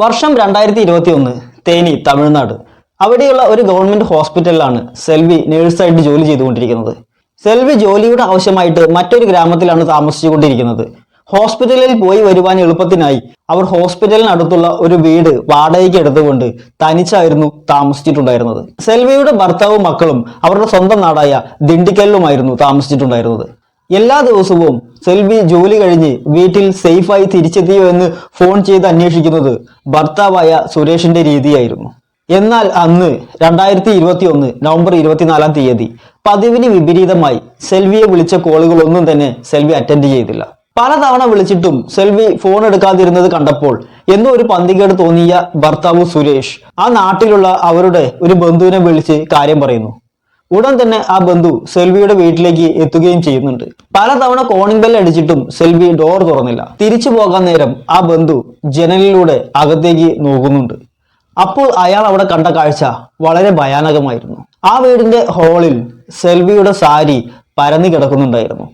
വർഷം രണ്ടായിരത്തി ഇരുപത്തി ഒന്ന് തേനി തമിഴ്നാട്. അവിടെയുള്ള ഒരു ഗവൺമെന്റ് ഹോസ്പിറ്റലിലാണ് സെൽവി നേഴ്സായിട്ട് ജോലി ചെയ്തുകൊണ്ടിരിക്കുന്നത്. സെൽവി ജോലിയുടെ ആവശ്യമായിട്ട് മറ്റൊരു ഗ്രാമത്തിലാണ് താമസിച്ചുകൊണ്ടിരിക്കുന്നത്. ഹോസ്പിറ്റലിൽ പോയി വരുവാൻ എളുപ്പത്തിനായി അവർ ഹോസ്പിറ്റലിനടുത്തുള്ള ഒരു വീട് വാടകയ്ക്ക് എടുത്തുകൊണ്ട് തനിച്ചായിരുന്നു താമസിച്ചിട്ടുണ്ടായിരുന്നത്. സെൽവിയുടെ ഭർത്താവും മക്കളും അവരുടെ സ്വന്തം നാടായ ദിണ്ടിക്കലിലുമായിരുന്നു താമസിച്ചിട്ടുണ്ടായിരുന്നത്. എല്ലാ ദിവസവും സെൽവി ജോലി കഴിഞ്ഞ് വീട്ടിൽ സേഫായി തിരിച്ചെത്തിയോ എന്ന് ഫോൺ ചെയ്ത് അന്വേഷിക്കുന്നത് ഭർത്താവായ സുരേഷിന്റെ രീതിയായിരുന്നു. എന്നാൽ അന്ന് രണ്ടായിരത്തി ഇരുപത്തി ഒന്ന് നവംബർ ഇരുപത്തിനാലാം തീയതി പതിവിന് വിപരീതമായി സെൽവിയെ വിളിച്ച കോളുകളൊന്നും തന്നെ സെൽവി അറ്റൻഡ് ചെയ്തില്ല. പലതവണ വിളിച്ചിട്ടും സെൽവി ഫോൺ എടുക്കാതിരുന്നത് കണ്ടപ്പോൾ എന്തോ ഒരു പന്തികേട് തോന്നിയ ഭർത്താവ് സുരേഷ് ആ നാട്ടിലുള്ള അവരുടെ ഒരു ബന്ധുവിനെ വിളിച്ച് കാര്യം പറയുന്നു. ഉടൻ തന്നെ ആ ബന്ധു സെൽവിയുടെ വീട്ടിലേക്ക് എത്തുകയും ചെയ്യുന്നുണ്ട്. പലതവണ കോണിംഗ് ബെൽ അടിച്ചിട്ടും സെൽവി ഡോർ തുറന്നില്ല. തിരിച്ചു പോകാൻ നേരം ആ ബന്ധു ജനലിലൂടെ അകത്തേക്ക് നോക്കുന്നുണ്ട്. അപ്പോൾ അയാൾ അവിടെ കണ്ട കാഴ്ച വളരെ ഭയാനകമായിരുന്നു. ആ വീടിന്റെ ഹോളിൽ സെൽവിയുടെ സാരി പരന്നു കിടക്കുന്നുണ്ടായിരുന്നു.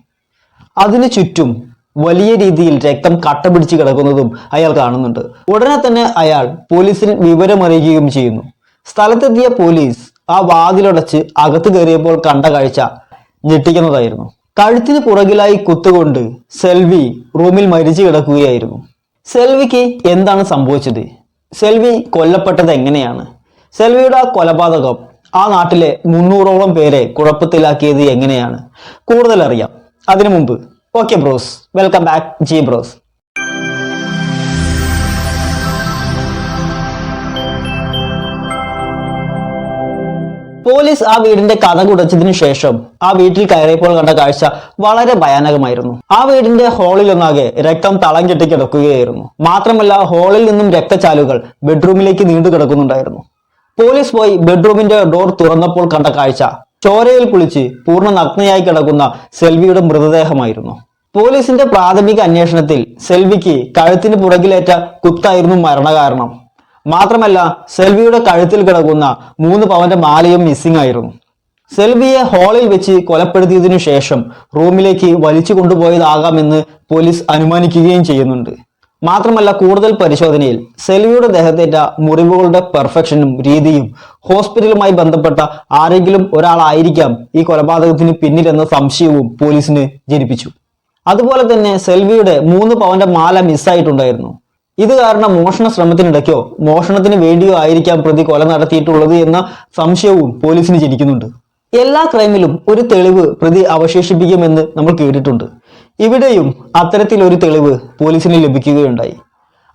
അതിനു ചുറ്റും വലിയ രീതിയിൽ രക്തം കട്ട പിടിച്ച് കിടക്കുന്നതും അയാൾ കാണുന്നുണ്ട്. ഉടനെ തന്നെ അയാൾ പോലീസിൽ വിവരമറിയിക്കുകയും ചെയ്യുന്നു. സ്ഥലത്തെത്തിയ പോലീസ് ആ വാതിലടച്ച് അകത്ത് കയറിയപ്പോൾ കണ്ട കാഴ്ച ഞെട്ടിക്കുന്നതായിരുന്നു. കഴുത്തിന് പുറകിലായി കുത്തുകൊണ്ട് സെൽവി റൂമിൽ മരിച്ചു കിടക്കുകയായിരുന്നു. സെൽവിക്ക് എന്താണ് സംഭവിച്ചത്? സെൽവി കൊല്ലപ്പെട്ടത് എങ്ങനെയാണ്? സെൽവിയുടെ ആ കൊലപാതകം ആ നാട്ടിലെ മുന്നൂറോളം പേരെ കുഴപ്പത്തിലാക്കിയത് എങ്ങനെയാണ്? കൂടുതൽ അറിയാം അതിനു മുമ്പ്. Okay bros welcome back G bros police ആ വീടിന്റെ കഥ കുടച്ചതിനു ശേഷം ആ വീട്ടിൽ കയറിയപ്പോൾ കണ്ട കാഴ്ച വളരെ ഭയാനകമായിരുന്നു. ആ വീടിന്റെ ഹാളിലൊന്നാകെ രക്തം തളം കെട്ടി കിടക്കുകയായിരുന്നു. മാത്രമല്ല ഹാളിൽ നിന്നും രക്തചാലുകൾ ബെഡ്റൂമിലേക്ക് നീണ്ടു കിടക്കുന്നുണ്ടായിരുന്നു. പോലീസ് പോയി ബെഡ്റൂമിന്റെ ഡോർ തുറന്നപ്പോൾ കണ്ട കാഴ്ച ചോരയിൽ കുളിച്ച് പൂർണ നഗ്നയായി കിടക്കുന്ന സെൽവിയുടെ മൃതദേഹമായിരുന്നു. പോലീസിന്റെ പ്രാഥമിക അന്വേഷണത്തിൽ സെൽവിക്ക് കഴുത്തിന് പുറകിലേറ്റ കുത്തായിരുന്നു മരണകാരണം. മാത്രമല്ല സെൽവിയുടെ കഴുത്തിൽ കിടക്കുന്ന മൂന്ന് പവന്റെ മാലയും മിസ്സിംഗ് ആയിരുന്നു. സെൽവിയെ ഹാളിൽ വെച്ച് കൊലപ്പെടുത്തിയതിനു ശേഷം റൂമിലേക്ക് വലിച്ചു കൊണ്ടുപോയതാകാമെന്ന് പോലീസ് അനുമാനിക്കുകയും ചെയ്യുന്നുണ്ട്. മാത്രമല്ല കൂടുതൽ പരിശോധനയിൽ സെൽവിയുടെ ദേഹത്തേറ്റ മുറിവുകളുടെ പെർഫെക്ഷനും രീതിയും ഹോസ്പിറ്റലുമായി ബന്ധപ്പെട്ട ആരെങ്കിലും ഒരാളായിരിക്കാം ഈ കൊലപാതകത്തിന് പിന്നിലെന്ന സംശയവും പോലീസിന് ജനിപ്പിച്ചു. അതുപോലെ തന്നെ സെൽവിയുടെ മൂന്ന് പവന്റെ മാല മിസ്സായിട്ടുണ്ടായിരുന്നു ഇത് കാരണം മോഷണ ശ്രമത്തിനിടയ്ക്കോ മോഷണത്തിന് വേണ്ടിയോ ആയിരിക്കാം പ്രതി കൊല നടത്തിയിട്ടുള്ളത് എന്ന സംശയവും പോലീസിന് ജനിക്കുന്നുണ്ട്. എല്ലാ ക്രൈമിലും ഒരു തെളിവ് പ്രതി അവശേഷിപ്പിക്കുമെന്ന് നമ്മൾ കേട്ടിട്ടുണ്ട്. ഇവിടെയും അത്തരത്തിലൊരു തെളിവ് പോലീസിന് ലഭിക്കുകയുണ്ടായി.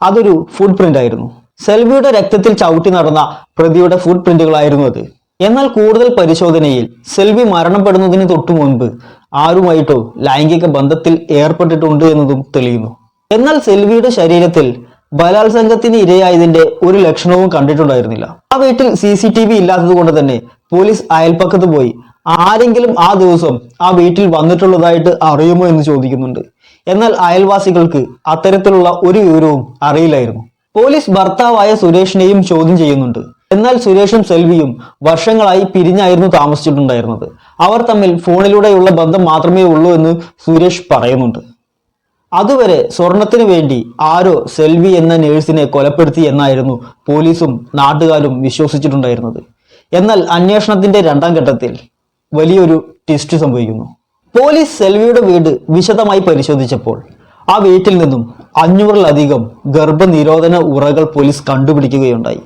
അതൊരു ഫുഡ് പ്രിന്റ് ആയിരുന്നു. സെൽവിയുടെ രക്തത്തിൽ ചവിട്ടി നടന്ന പ്രതിയുടെ ഫുഡ് പ്രിന്റുകളായിരുന്നു അത്. എന്നാൽ കൂടുതൽ പരിശോധനയിൽ സെൽവി മരണപ്പെടുന്നതിന് തൊട്ടു മുൻപ് ആരുമായിട്ടോ ലൈംഗിക ബന്ധത്തിൽ ഏർപ്പെട്ടിട്ടുണ്ട് എന്നതും തെളിയുന്നു. എന്നാൽ സെൽവിയുടെ ശരീരത്തിൽ ബലാത്സംഗത്തിന് ഇരയായതിന്റെ ഒരു ലക്ഷണവും കണ്ടിട്ടുണ്ടായിരുന്നില്ല. ആ വീട്ടിൽ സി സി ടി വി ഇല്ലാത്തത് കൊണ്ട് തന്നെ പോലീസ് അയൽപ്പക്കത്ത് പോയി. ആരെങ്കിലും ആ ദിവസം ആ വീട്ടിൽ വന്നിട്ടുള്ളതായിട്ട് അറിയുമോ എന്ന് ചോദിക്കുന്നുണ്ട്. എന്നാൽ അയൽവാസികൾക്ക് അത്തരത്തിലുള്ള ഒരു വിവരവും അറിയില്ലായിരുന്നു. പോലീസ് ഭർത്താവായ സുരേഷിനെയും ചോദ്യം ചെയ്യുന്നുണ്ട്. എന്നാൽ സുരേഷും സെൽവിയും വർഷങ്ങളായി പിരിഞ്ഞായിരുന്നു താമസിച്ചിട്ടുണ്ടായിരുന്നത്. അവർ തമ്മിൽ ഫോണിലൂടെയുള്ള ബന്ധം മാത്രമേ ഉള്ളൂ എന്ന് സുരേഷ് പറയുന്നുണ്ട്. അതുവരെ സ്വർണത്തിനു വേണ്ടി ആരോ സെൽവി എന്ന നേഴ്സിനെ കൊലപ്പെടുത്തി എന്നായിരുന്നു പോലീസും നാട്ടുകാരും വിശ്വസിച്ചിട്ടുണ്ടായിരുന്നത്. എന്നാൽ അന്വേഷണത്തിന്റെ രണ്ടാം ഘട്ടത്തിൽ വലിയൊരു ട്വിസ്റ്റ് സംഭവിക്കുന്നു. പോലീസ് സെൽവിയുടെ വീട് വിശദമായി പരിശോധിച്ചപ്പോൾ ആ വീട്ടിൽ നിന്നും അഞ്ഞൂറിലധികം ഗർഭനിരോധന ഉറകൾ പോലീസ് കണ്ടുപിടിക്കുകയുണ്ടായി.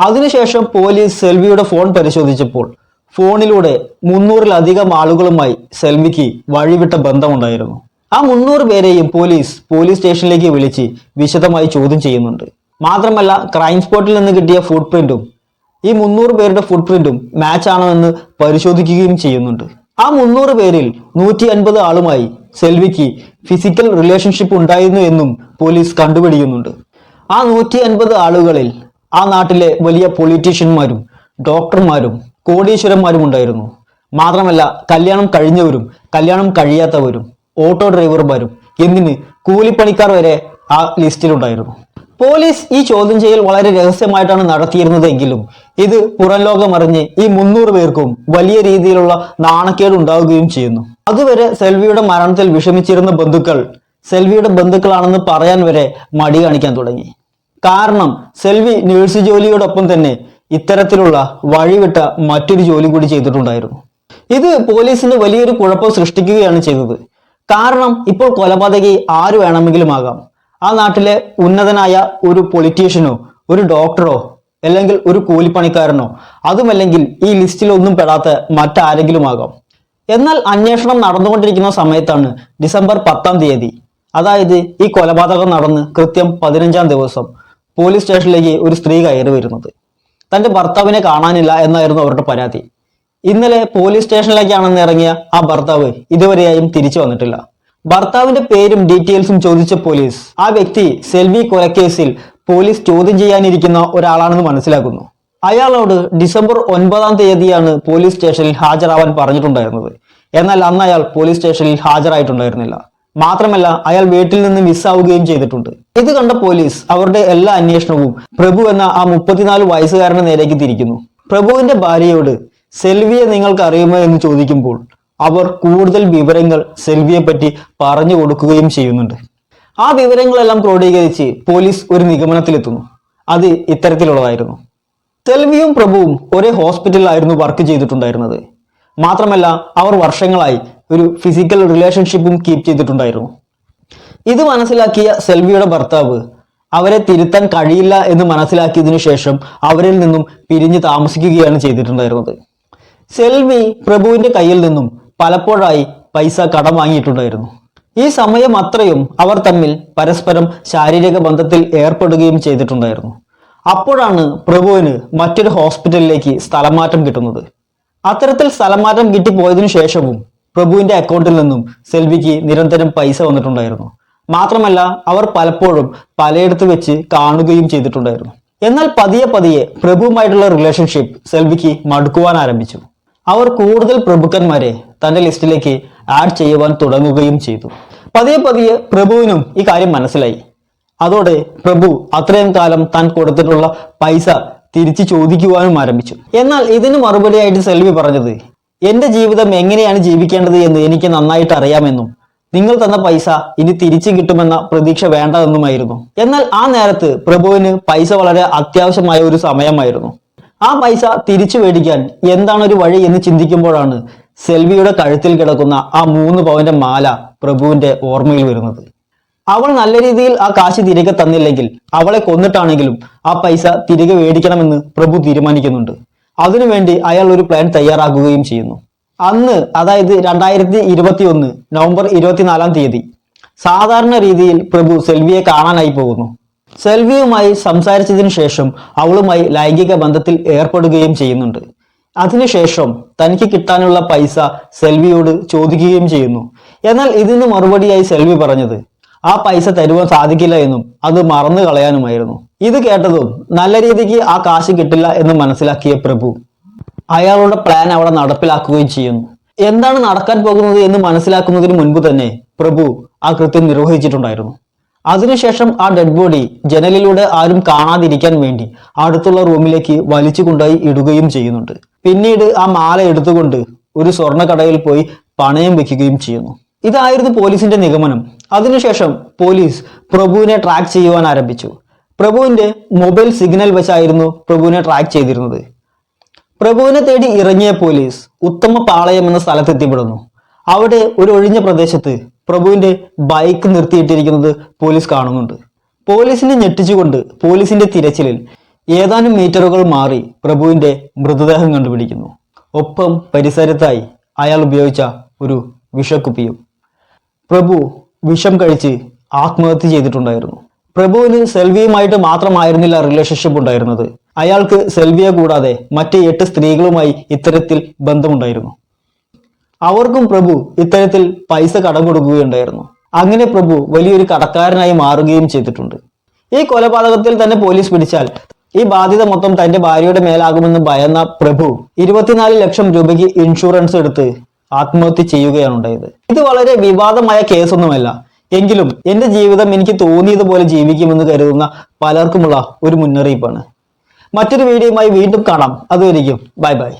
അതിനുശേഷം പോലീസ് സെൽവിയുടെ ഫോൺ പരിശോധിച്ചപ്പോൾ ഫോണിലൂടെ മുന്നൂറിലധികം ആളുകളുമായി സെൽവിക്ക് വഴിവിട്ട ബന്ധമുണ്ടായിരുന്നു. ആ മുന്നൂറ് പേരെയും പോലീസ് പോലീസ് സ്റ്റേഷനിലേക്ക് വിളിച്ച് വിശദമായി ചോദ്യം ചെയ്യുന്നുണ്ട്. മാത്രമല്ല ക്രൈം സ്പോട്ടിൽ നിന്ന് കിട്ടിയ ഫുട് പ്രിന്റും ഈ മുന്നൂറ് പേരുടെ ഫുട് പ്രിന്റും മാച്ച് ആണോ എന്ന് പരിശോധിക്കുകയും ചെയ്യുന്നുണ്ട്. ആ മുന്നൂറ് പേരിൽ നൂറ്റി അൻപത് ആളുമായി സെൽവിക്ക് ഫിസിക്കൽ റിലേഷൻഷിപ്പ് ഉണ്ടായിരുന്നു എന്നും പോലീസ് കണ്ടുപിടിക്കുന്നുണ്ട്. ആ നൂറ്റി അൻപത് ആളുകളിൽ ആ നാട്ടിലെ വലിയ പൊളിറ്റീഷ്യന്മാരും ഡോക്ടർമാരും കോടീശ്വരന്മാരും ഉണ്ടായിരുന്നു. മാത്രമല്ല കല്യാണം കഴിഞ്ഞവരും കല്യാണം കഴിയാത്തവരും ഓട്ടോ ഡ്രൈവർമാരും എന്തിന് കൂലിപ്പണിക്കാർ വരെ ആ ലിസ്റ്റിലുണ്ടായിരുന്നു. പോലീസ് ഈ ചോദ്യം ചെയ്യൽ വളരെ രഹസ്യമായിട്ടാണ് നടത്തിയിരുന്നതെങ്കിലും ഇത് പുറം ലോകം അറിഞ്ഞ് ഈ മുന്നൂറ് പേർക്കും വലിയ രീതിയിലുള്ള നാണക്കേട് ഉണ്ടാവുകയും ചെയ്യുന്നു. അതുവരെ സെൽവിയുടെ മരണത്തിൽ വിഷമിച്ചിരുന്ന ബന്ധുക്കൾ സെൽവിയുടെ ബന്ധുക്കളാണെന്ന് പറയാൻ വരെ മടി കാണിക്കാൻ തുടങ്ങി. കാരണം സെൽവി നേഴ്സ് ജോലിയോടൊപ്പം തന്നെ ഇത്തരത്തിലുള്ള വഴിവിട്ട മറ്റൊരു ജോലി കൂടി ചെയ്തിട്ടുണ്ടായിരുന്നു. ഇത് പോലീസിന് വലിയൊരു കുഴപ്പം സൃഷ്ടിക്കുകയാണ് ചെയ്തത്. കാരണം ഇപ്പോൾ കൊലപാതകി ആര് വേണമെങ്കിലും ആകാം. ആ നാട്ടിലെ ഉന്നതനായ ഒരു പൊളിറ്റീഷ്യനോ ഒരു ഡോക്ടറോ അല്ലെങ്കിൽ ഒരു കൂലിപ്പണിക്കാരനോ അതുമല്ലെങ്കിൽ ഈ ലിസ്റ്റിൽ ഒന്നും പെടാത്ത മറ്റാരെങ്കിലും ആകാം. എന്നാൽ അന്വേഷണം നടന്നുകൊണ്ടിരിക്കുന്ന സമയത്താണ് ഡിസംബർ പത്താം തീയതി. അതായത് ഈ കൊലപാതകം നടന്ന് കൃത്യം പതിനഞ്ചാം ദിവസം പോലീസ് സ്റ്റേഷനിലേക്ക് ഒരു സ്ത്രീ കയറി വരുന്നത്. തന്റെ ഭർത്താവിനെ കാണാനില്ല എന്നായിരുന്നു അവരുടെ പരാതി. ഇന്നലെ പോലീസ് സ്റ്റേഷനിലേക്കാണെന്ന് ഇറങ്ങിയ ആ ഭർത്താവ് ഇതുവരെയായും തിരിച്ചു വന്നിട്ടില്ല. ഭർത്താവിന്റെ പേരും ഡീറ്റെയിൽസും ചോദിച്ച പോലീസ് ആ വ്യക്തി സെൽവി കൊലക്കേസിൽ പോലീസ് ചോദ്യം ചെയ്യാനിരിക്കുന്ന ഒരാളാണെന്ന് മനസ്സിലാക്കുന്നു. അയാളോട് ഡിസംബർ ഒൻപതാം തീയതിയാണ് പോലീസ് സ്റ്റേഷനിൽ ഹാജരാവാൻ പറഞ്ഞിട്ടുണ്ടായിരുന്നത്. എന്നാൽ അന്ന് അയാൾ പോലീസ് സ്റ്റേഷനിൽ ഹാജരായിട്ടുണ്ടായിരുന്നില്ല. മാത്രമല്ല അയാൾ വീട്ടിൽ നിന്ന് മിസ്സാവുകയും ചെയ്തിട്ടുണ്ട്. ഇത് കണ്ട പോലീസ് അവരുടെ എല്ലാ അന്വേഷണവും പ്രഭു എന്ന ആ മുപ്പത്തിനാല് വയസ്സുകാരന്റെ നേരേക്ക് തിരിക്കുന്നു. പ്രഭുവിന്റെ ഭാര്യയോട് സെൽവിയെ നിങ്ങൾക്ക് അറിയുമോ എന്ന് ചോദിക്കുമ്പോൾ അവർ കൂടുതൽ വിവരങ്ങൾ സെൽവിയെ പറ്റി പറഞ്ഞു കൊടുക്കുകയും ചെയ്യുന്നുണ്ട്. ആ വിവരങ്ങളെല്ലാം ക്രോഡീകരിച്ച് പോലീസ് ഒരു നിഗമനത്തിലെത്തുന്നു. അത് ഇത്തരത്തിലുള്ളതായിരുന്നു. സെൽവിയും പ്രഭുവും ഒരേ ഹോസ്പിറ്റലിലായിരുന്നു വർക്ക് ചെയ്തിട്ടുണ്ടായിരുന്നത്. മാത്രമല്ല അവർ വർഷങ്ങളായി ഒരു ഫിസിക്കൽ റിലേഷൻഷിപ്പും കീപ്പ് ചെയ്തിട്ടുണ്ടായിരുന്നു. ഇത് മനസ്സിലാക്കിയ സെൽവിയുടെ ഭർത്താവ് അവരെ തിരുത്താൻ കഴിയില്ല എന്ന് മനസ്സിലാക്കിയതിനു ശേഷം അവരിൽ നിന്നും പിരിഞ്ഞ് താമസിക്കുകയാണ് ചെയ്തിട്ടുണ്ടായിരുന്നത്. സെൽവി പ്രഭുവിന്റെ കയ്യിൽ നിന്നും പലപ്പോഴായി പൈസ കടം വാങ്ങിയിട്ടുണ്ടായിരുന്നു. ഈ സമയം അത്രയും അവർ തമ്മിൽ പരസ്പരം ശാരീരിക ബന്ധത്തിൽ ഏർപ്പെടുകയും ചെയ്തിട്ടുണ്ടായിരുന്നു. അപ്പോഴാണ് പ്രഭുവിന് മറ്റൊരു ഹോസ്പിറ്റലിലേക്ക് സ്ഥലമാറ്റം കിട്ടുന്നത്. അത്തരത്തിൽ സ്ഥലമാറ്റം കിട്ടിപ്പോയതിനു ശേഷവും പ്രഭുവിന്റെ അക്കൗണ്ടിൽ നിന്നും സെൽവിക്ക് നിരന്തരം പൈസ വന്നിട്ടുണ്ടായിരുന്നു. മാത്രമല്ല അവർ പലപ്പോഴും പലയിടത്ത് വെച്ച് കാണുകയും ചെയ്തിട്ടുണ്ടായിരുന്നു. എന്നാൽ പതിയെ പതിയെ പ്രഭുവുമായിട്ടുള്ള റിലേഷൻഷിപ്പ് സെൽവിക്ക് മടുക്കുവാൻ ആരംഭിച്ചു. അവർ കൂടുതൽ പ്രഭുക്കന്മാരെ തന്റെ ലിസ്റ്റിലേക്ക് ആഡ് ചെയ്യുവാൻ തുടങ്ങുകയും ചെയ്തു. പതിയെ പതിയെ പ്രഭുവിനും ഈ കാര്യം മനസ്സിലായി. അതോടെ പ്രഭു അത്രയും കാലം താൻ കൊടുത്തിട്ടുള്ള പൈസ തിരിച്ചു ചോദിക്കുവാനും ആരംഭിച്ചു. എന്നാൽ ഇതിന് മറുപടിയായിട്ട് സെൽവി പറഞ്ഞത് എന്റെ ജീവിതം എങ്ങനെയാണ് ജീവിക്കേണ്ടത് എന്ന് എനിക്ക് നന്നായിട്ട് അറിയാമെന്നും നിങ്ങൾ തന്ന പൈസ ഇനി തിരിച്ചു കിട്ടുമെന്ന പ്രതീക്ഷ വേണ്ടതെന്നുമായിരുന്നു. എന്നാൽ ആ നേരത്ത് പ്രഭുവിന് പൈസ വളരെ അത്യാവശ്യമായ ഒരു സമയമായിരുന്നു. ആ പൈസ തിരിച്ചു മേടിക്കാൻ എന്താണ് ഒരു വഴി എന്ന് ചിന്തിക്കുമ്പോഴാണ് സെൽവിയുടെ കഴുത്തിൽ കിടക്കുന്ന ആ മൂന്ന് പവന്റെ മാല പ്രഭുവിന്റെ ഓർമ്മയിൽ വരുന്നത്. അവൾ നല്ല രീതിയിൽ ആ കാശ് തിരികെ തന്നില്ലെങ്കിൽ അവളെ കൊന്നിട്ടാണെങ്കിലും ആ പൈസ തിരികെ മേടിക്കണമെന്ന് പ്രഭു തീരുമാനിക്കുന്നുണ്ട്. അതിനുവേണ്ടി അയാൾ ഒരു പ്ലാൻ തയ്യാറാക്കുകയും ചെയ്യുന്നു. അന്ന് അതായത് രണ്ടായിരത്തി ഇരുപത്തി ഒന്ന് നവംബർ ഇരുപത്തിനാലാം തീയതി സാധാരണ രീതിയിൽ പ്രഭു സെൽവിയെ കാണാനായി പോകുന്നു. സെൽവിയുമായി സംസാരിച്ചതിനു ശേഷം അവളുമായി ലൈംഗിക ബന്ധത്തിൽ ഏർപ്പെടുകയും ചെയ്യുന്നുണ്ട്. അതിനുശേഷം തനിക്ക് കിട്ടാനുള്ള പൈസ സെൽവിയോട് ചോദിക്കുകയും ചെയ്യുന്നു. എന്നാൽ ഇതിന് മറുപടിയായി സെൽവി പറഞ്ഞത് ആ പൈസ തരുവാൻ സാധിക്കില്ല എന്നും അത് മറന്നു കളയാനുമായിരുന്നു. ഇത് കേട്ടതും നല്ല രീതിക്ക് ആ കാശ് കിട്ടില്ല എന്ന് മനസ്സിലാക്കിയ പ്രഭു അയാളുടെ പ്ലാൻ അവിടെ നടപ്പിലാക്കുകയും ചെയ്യുന്നു. എന്താണ് നടക്കാൻ പോകുന്നത് എന്ന് മനസ്സിലാക്കുന്നതിന് മുൻപ് തന്നെ പ്രഭു ആ കൃത്യം നിർവഹിച്ചിട്ടുണ്ടായിരുന്നു. അതിനുശേഷം ആ ഡെഡ് ബോഡി ജനലിലൂടെ ആരും കാണാതിരിക്കാൻ വേണ്ടി അടുത്തുള്ള റൂമിലേക്ക് വലിച്ചു കൊണ്ടുപോയി ഇടുകയും ചെയ്യുന്നുണ്ട്. പിന്നീട് ആ മാല എടുത്തുകൊണ്ട് ഒരു സ്വർണക്കടയിൽ പോയി പണയം വെക്കുകയും ചെയ്യുന്നു. ഇതായിരുന്നു പോലീസിന്റെ നിഗമനം. അതിനുശേഷം പോലീസ് പ്രഭുവിനെ ട്രാക്ക് ചെയ്യുവാൻ ആരംഭിച്ചു. പ്രഭുവിന്റെ മൊബൈൽ സിഗ്നൽ വെച്ചായിരുന്നു പ്രഭുവിനെ ട്രാക്ക് ചെയ്തിരുന്നത്. പ്രഭുവിനെ തേടി ഇറങ്ങിയ പോലീസ് ഉത്തമ പാളയം എന്ന സ്ഥലത്തെത്തിപ്പെടുന്നു. അവിടെ ഒരു ഒഴിഞ്ഞ പ്രദേശത്ത് പ്രഭുവിന്റെ ബൈക്ക് നിർത്തിയിട്ടിരിക്കുന്നത് പോലീസ് കാണുന്നുണ്ട്. പോലീസിനെ ഞെട്ടിച്ചുകൊണ്ട് പോലീസിന്റെ തിരച്ചിലിൽ ഏതാനും മീറ്ററുകൾ മാറി പ്രഭുവിന്റെ മൃതദേഹം കണ്ടുപിടിക്കുന്നു. ഒപ്പം പരിസരത്തായി അയാൾ ഉപയോഗിച്ച ഒരു വിഷക്കുപ്പിയും. പ്രഭു വിഷം കഴിച്ച് ആത്മഹത്യ ചെയ്തിട്ടുണ്ടായിരുന്നു. പ്രഭുവിന് സെൽവിയുമായിട്ട് മാത്രമായിരുന്നില്ല റിലേഷൻഷിപ്പ് ഉണ്ടായിരുന്നത്. അയാൾക്ക് സെൽവിയെ കൂടാതെ മറ്റ് എട്ട് സ്ത്രീകളുമായി ഇത്തരത്തിൽ ബന്ധമുണ്ടായിരുന്നു. അവർക്കും പ്രഭു ഇത്തരത്തിൽ പൈസ കടം കൊടുക്കുകയുണ്ടായിരുന്നു. അങ്ങനെ പ്രഭു വലിയൊരു കടക്കാരനായി മാറുകയും ചെയ്തിട്ടുണ്ട്. ഈ കൊലപാതകത്തിൽ തന്നെ പോലീസ് പിടിച്ചാൽ ഈ ബാധ്യത മൊത്തം തന്റെ ഭാര്യയുടെ മേലാകുമെന്ന് ഭയന്ന പ്രഭു ഇരുപത്തിനാല് ലക്ഷം രൂപയ്ക്ക് ഇൻഷുറൻസ് എടുത്ത് ആത്മഹത്യ ചെയ്യുകയാണ് ഉണ്ടായത്. ഇത് വളരെ വിവാദമായ കേസൊന്നുമല്ല. എങ്കിലും എന്റെ ജീവിതം എനിക്ക് തോന്നിയതുപോലെ ജീവിക്കുമെന്ന് കരുതുന്ന പലർക്കുമുള്ള ഒരു മുന്നറിയിപ്പാണ്. മറ്റൊരു വീഡിയോയുമായി വീണ്ടും കാണാം. അതുവരെയും ബൈ ബൈ.